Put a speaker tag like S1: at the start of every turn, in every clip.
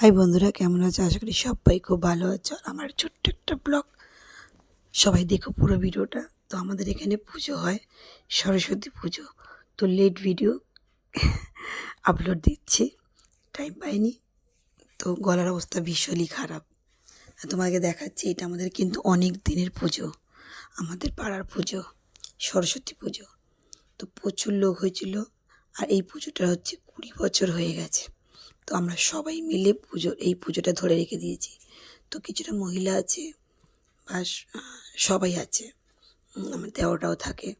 S1: High বন্ধুরা, কেমন আছো? আশা করি সবাই খুব ভালো আছো। আর আমার ছোট্ট একটা ব্লগ। সবাই দেখো পুরো ভিডিওটা। তো আমাদের এখানে পুজো হয়, সরস্বতী পুজো। তো লেট ভিডিও আপলোড দিচ্ছি। টাইম পাইনি। তো গলার অবস্থা ভীষণই খারাপ। তোমাকে দেখাচ্ছি, এটা আমাদের কিন্তু অনেক দিনের পুজো। আমাদের পাড়ার পুজো, সরস্বতী পুজো। তো প্রচুর লোক হয়েছিল। আর এই পুজোটা হচ্ছে কুড়ি বছর হয়ে গেছে। তো আমরা সবাই মিলে পুজো, এই পুজোটা ধরে রেখে দিয়েছি। তো কিছুটা মহিলা আছে বা সবাই আছে আমার দেওয়াটাও থাকে।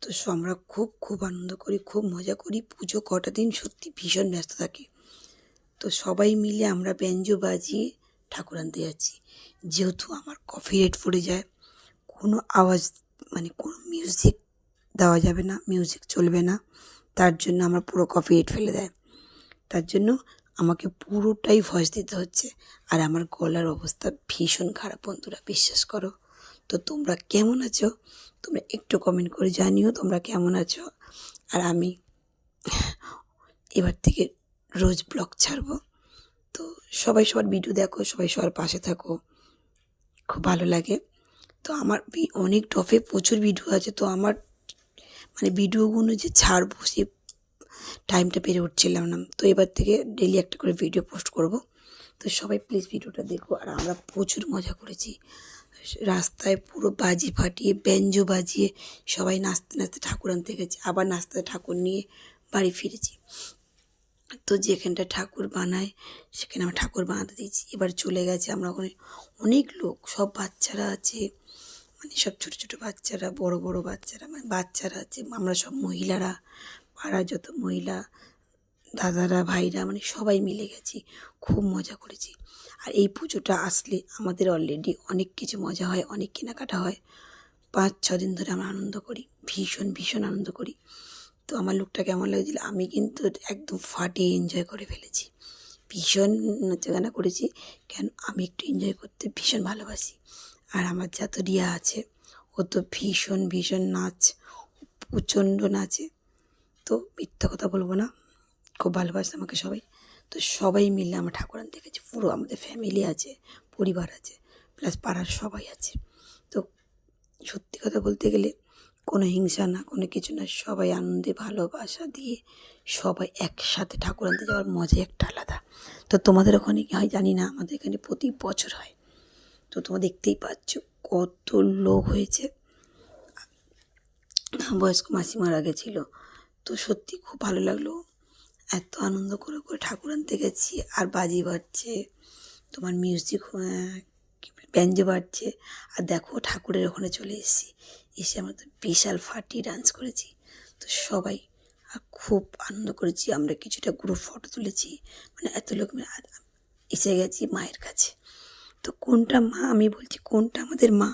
S1: তো আমরা খুব খুব আনন্দ করি, খুব মজা করি। পুজো কটা দিন সত্যি ভীষণ ব্যস্ত থাকি। তো সবাই মিলে আমরা ব্যঞ্জো বাজিয়ে ঠাকুর আনতে যাচ্ছি। যেহেতু আমার কফি রেট পড়ে যায়, কোনো আওয়াজ মানে কোনো মিউজিক দেওয়া যাবে না মিউজিক চলবে না। তার জন্য আমার পুরো কফি রেট ফেলে দেয়। তার জন্য আমাকে পুরোটাই ভয়েস দিতে হচ্ছে। আর আমার গলার অবস্থা ভীষণ খারাপ, বন্ধুরা, বিশ্বাস করো। তো তোমরা কেমন আছো? তোমরা একটু কমেন্ট করে জানিও তোমরা কেমন আছো? আর আমি এবার থেকে রোজ ব্লগ ছাড়বো। তো সবাই সবার ভিডিও দেখো, সবাই সবার পাশে থাকো। খুব ভালো লাগে। তো আমার অনেক টপে প্রচুর ভিডিও আছে। তো আমার মানে ভিডিওগুলো যে ছাড়বো, সে টাইমটা পেরে উঠছিলাম না। তো এবার থেকে ডেলি একটা করে ভিডিও পোস্ট করব। তো সবাই প্লিজ ভিডিওটা দেখো। আর আমরা প্রচুর মজা করেছি। রাস্তায় পুরো বাজি ফাটিয়ে ব্যঞ্জো বাজিয়ে সবাই নাচতে নাচতে ঠাকুর আনতে গেছি। আবার নাচতে ঠাকুর নিয়ে বাড়ি ফিরেছি। তো যেখানটা ঠাকুর বানায়, সেখানে আমরা ঠাকুর বানাতে দিয়েছি। এবার চলে গেছে আমরা ওখানে অনেক লোক। সব বাচ্চারা আছে। মানে সব ছোটো ছোটো বাচ্চারা, বড় বড় বাচ্চারা মানে বাচ্চারা আছে। আমরা সব মহিলারা। পাড়ার যত মহিলা, দাদারা, ভাইরা মানে সবাই মিলে গেছি, খুব মজা করেছি। আর এই পুজোটা আসলে আমাদের অলরেডি অনেক কিছু মজা হয়, অনেক কেনাকাটা হয়। পাঁচ, ছ দিন ধরে আমরা আনন্দ করি, ভীষণ ভীষণ আনন্দ করি। তো আমার লুকটা কেমন লাগছিল, আমি কিন্তু একদম ফাটিয়ে এনজয় করে ফেলেছি। ভীষণ নাচাগানা করেছি, কেন আমি একটু এনজয় করতে ভীষণ ভালোবাসি। আর আমার যা তো রিয়া আছে, ও তো ভীষণ ভীষণ নাচ, প্রচণ্ড নাচে। তো মিথ্যা কথা বলব না। খুব ভালোবাসে আমাকে সবাই। তো সবাই মিলে আমরা ঠাকুর আনতে গেছি পুরো আমাদের ফ্যামিলি আছে, পরিবার আছে প্লাস পাড়ার সবাই আছে। তো সত্যি কথা বলতে গেলে কোনো হিংসা না, কোনো কিছু না, সবাই আনন্দে ভালোবাসা দিয়ে সবাই একসাথে ঠাকুর আনতে যাওয়ার মজাই একটা আলাদা। তো তোমাদের ওখানে কি হয় জানি না, আমাদের এখানে প্রতি বছর হয়। তো তোমরা দেখতেই পাচ্ছ কত লোক হয়েছে। বয়স্ক মাসি মারা গেছিল। তো সত্যি খুব ভালো লাগল। এত আনন্দ করে করে ঠাকুর আনতে গেছি, আর বাজি বাজছে, তোমার মিউজিক ব্যঞ্জো বাজছে, আর দেখো ঠাকুরের ওখানে চলে এসেছি। এসে আমরা তো বিশাল ফাটিয়ে ডান্স করেছি। তো সবাই, আর খুব আনন্দ করেছি। আমরা কিছুটা গ্রুপ ফটো তুলেছি মানে এত লোক এসে গেছি মায়ের কাছে। তো কোনটা মা? আমি বলছি কোনটা আমাদের মা?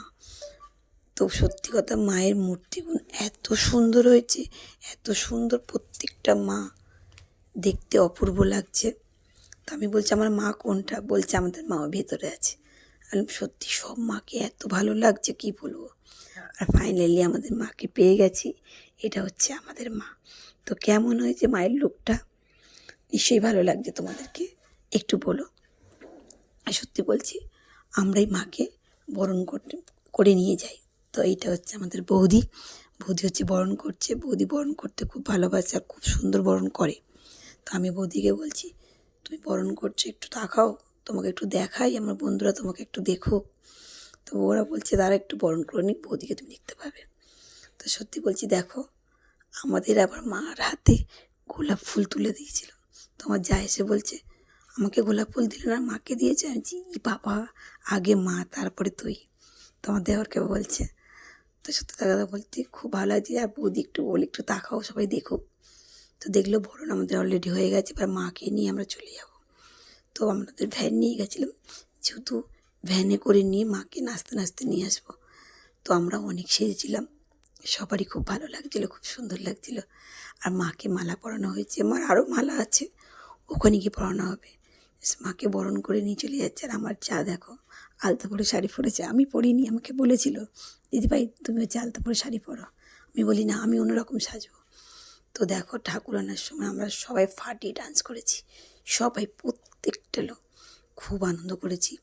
S1: তো সত্যি কথা মায়ের মূর্তিগুলো এত সুন্দর হয়েছে, এত সুন্দর প্রত্যেকটা মা দেখতে অপূর্ব লাগছে। তো আমি বলছি, আমার মা কোনটা? বলছে, আমাদের মা ভেতরে আছে। আমি সত্যি সব মাকে এত ভালো লাগছে, কি বলব? আর ফাইনালি আমাদের মাকে পেয়ে গেছি, এটা হচ্ছে আমাদের মা। তো কেমন হয়েছে মায়ের লুকটা? নিশ্চয়ই ভালো লাগছে তোমাদেরকে। একটু বলো। সত্যি বলছি, আমরাই মাকে বরণ করতে, করে নিয়ে যাই। তো এইটা হচ্ছে আমাদের বৌদি। বৌদি হচ্ছে বরণ করছে। বৌদি বরণ করতে খুব ভালোবাসে আর খুব সুন্দর বরণ করে। তো আমি বৌদিকে বলছি, তুমি বরণ করছ, একটু তাকাও, তোমাকে একটু দেখাই, আমার বন্ধুরা তোমাকে একটু দেখো তো ওরা বলছে তারা একটু বরণ করে নিক বৌদিকে তুমি দেখতে পাবে। তো সত্যি বলছি, দেখো, আমাদের আবার মার হাতে গোলাপ ফুল তুলে দিয়েছিল। তোমার যা এসে বলছে, আমাকে গোলাপ ফুল দিল না, মাকে দিয়েছে? আমি বাবা, আগে মা, তারপরে তুই। তোমার দেওয়ারকে বলছে তো সত্যি কথা বলতে খুব ভালো লাগছে। আর বৌদি একটু বলে একটু তাকাও, সবাই দেখো তো দেখল বরণ আমাদের অলরেডি হয়ে গেছে, এবার মাকে নিয়ে আমরা চলে যাব। তো আমাদের ভ্যান নিয়ে গেছিলাম। যেহেতু ভ্যানে করে নিয়ে মাকে নাচতে নাচতে নিয়ে আসব। তো আমরা অনেক সেজেছিলাম। সবারই খুব ভালো লাগছিল, খুব সুন্দর লাগছিল। আর মাকে মালা পরানো হয়েছে। আমার আরও মালা আছে, ওখানে গিয়ে পরানো হবে। মাকে বরণ করে নিয়ে চলে যাচ্ছে আর আমার চা দেখো, আলতা পরে শাড়ি পরেছে। আমি পরিনি, আমাকে বলেছিল দিদিভাই তুমি হচ্ছে আলতা পরে শাড়ি পরো। আমি বলি, না, আমি অন্যরকম সাজবো। তো দেখো, ঠাকুর আনার সময় আমরা সবাই ফাটিয়ে ডান্স করেছি। সবাই, প্রত্যেকটা লোক খুব আনন্দ করেছি।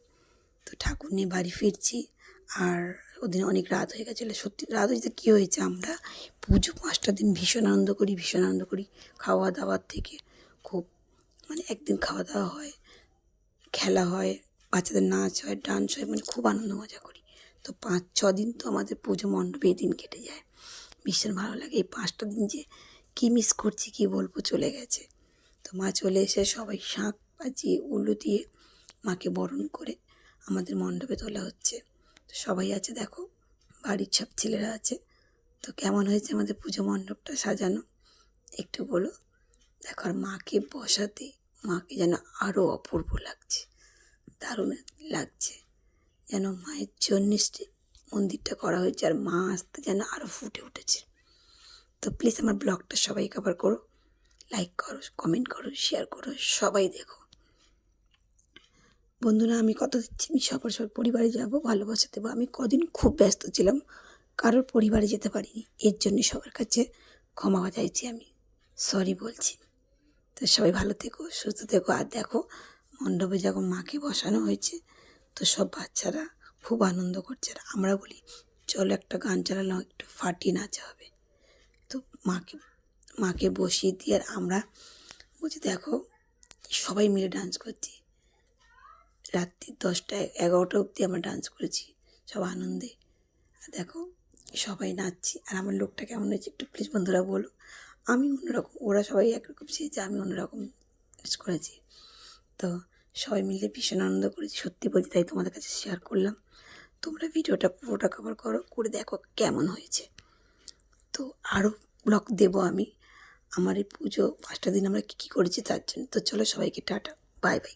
S1: তো ঠাকুর নিয়ে বাড়ি ফিরছি আর ওদিন অনেক রাত হয়ে গেছিল। সত্যি, রাত হয়েছে কী হয়েছে আমরা? পুজো পাঁচটা দিন ভীষণ আনন্দ করি, ভীষণ আনন্দ করি। খাওয়া দাওয়ার থেকে খুব মানে একদিন খাওয়া দাওয়া হয়। খেলা হয়, বাচ্চাদের নাচ হয় ডান্স হয় মানে খুব আনন্দ মজা করি। তো পাঁচ, ছ দিন তো আমাদের পুজো মণ্ডপে এই দিন কেটে যায়। ভীষণ ভালো লাগে। এই পাঁচটা দিন যে কী মিস করছি, কী বলব, চলে গেছে। তো মা চলে এসে সবাই শাঁখ বাজিয়ে, উলু দিয়ে মাকে বরণ করে আমাদের মণ্ডপে তোলা হচ্ছে। তো সবাই আছে, দেখো, বাড়ির সব ছেলেরা আছে। তো কেমন হয়েছে আমাদের পুজো মণ্ডপটা সাজানো? একটু বলো। দেখো, আর মাকে বসাতে, মাকে যেন আরও অপূর্ব লাগছে। দারুণ লাগছে। যেন মায়ের জন্য মন্দিরটা করা হয়েছে আর মা আসতে যেন আরও ফুটে উঠেছে। তো প্লিজ আমার ব্লগটা সবাই কভার করো লাইক করো কমেন্ট করো শেয়ার করো, সবাই দেখো। বন্ধুরা, আমি কত দিচ্ছি, আমি সবার সবার পরিবারে যাব, ভালোবাসা দেবো। আমি কদিন খুব ব্যস্ত ছিলাম, কারোর পরিবারে যেতে পারিনি। এর জন্য সবার কাছে ক্ষমা চাইছি আমি। সরি বলছি। তো সবাই ভালো থেকো, সুস্থ থেকো। আর দেখো মণ্ডপে যখন মাকে বসানো হয়েছে, তো সব বাচ্চারা খুব আনন্দ করছে। আর আমরা বলি, চলো একটা গান চালালাম একটু ফাটিয়ে নাচা হবে। তো মাকে মাকে বসিয়ে দিয়ে আর আমরা বলছি, দেখো, সবাই মিলে ডান্স করছি। রাত্রি দশটা এগারোটা অবধি আমরা ডান্স করেছি, সব আনন্দে। আর দেখো, সবাই নাচছি। আর আমার লোকটা কেমন হয়েছে একটু প্লিজ বন্ধুরা বলো। আমি অন্যরকম, ওরা সবাই একরকম চেয়েছে আমি অন্যরকম করেছি। তো সবাই মিলে ভীষণ আনন্দ করেছি, সত্যি বলছি তাই তোমাদের কাছে শেয়ার করলাম। তোমরা ভিডিওটা পুরোটা কভার করো, করে দেখো কেমন হয়েছে। তো আরও ব্লগ দেবো আমি, আমার এই পুজো পাঁচটা দিন আমরা কী কী করেছি তার জন্য। তো চলো সবাইকে টাটা বাই বাই